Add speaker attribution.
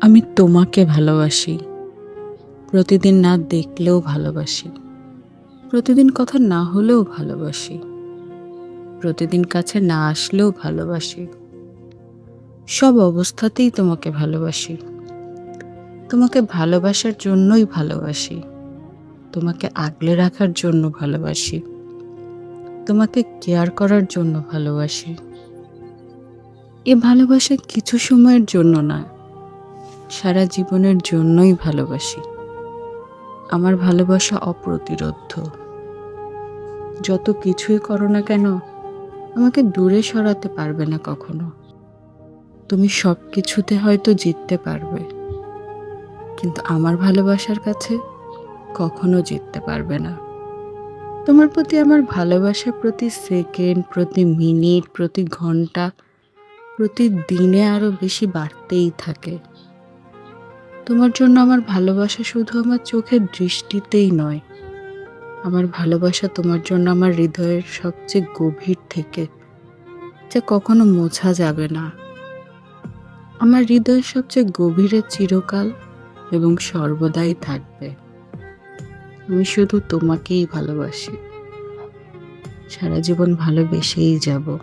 Speaker 1: আমি তোমাকে ভালোবাসি। প্রতিদিন না দেখলেও ভালোবাসি। প্রতিদিন কথা না হলেও ভালোবাসি। প্রতিদিন কাছে না আসলেও ভালোবাসি। সব অবস্থাতেই তোমাকে ভালোবাসি। তোমাকে ভালোবাসার জন্যই ভালোবাসি। তোমাকে আগলে রাখার জন্য ভালোবাসি। তোমাকে কেয়ার করার জন্য ভালোবাসি। এ ভালোবাসা কিছু সময়ের জন্য না। সারা জীবনের জন্যই ভালোবাসি। আমার ভালোবাসা অপ্রতিরোধ্য। যত কিছুই করো না কেন, আমাকে দূরে সরাতে পারবে না কখনো। তুমি সব কিছুতে হয়তো জিততে পারবে। কিন্তু আমার ভালোবাসার কাছে কখনো জিততে পারবে না। তোমার প্রতি আমার ভালোবাসা প্রতি সেকেন্ড, প্রতি মিনিট, প্রতি ঘণ্টা, প্রতিদিনে আরও বেশি বাড়তেই থাকে। তোমার জন্য আমার ভালোবাসা শুধু আমার চোখের দৃষ্টিতেই নয়। আমার ভালোবাসা তোমার জন্য আমার হৃদয়ের সবচেয়ে গভীর থেকে যা কখনো মোছা যাবে না। আমার হৃদয়ের সবচেয়ে গভীরে চিরকাল এবং সর্বদাই থাকবে। আমি শুধু তোমাকেই ভালোবাসি। সারা জীবন ভালোবেসেই যাব।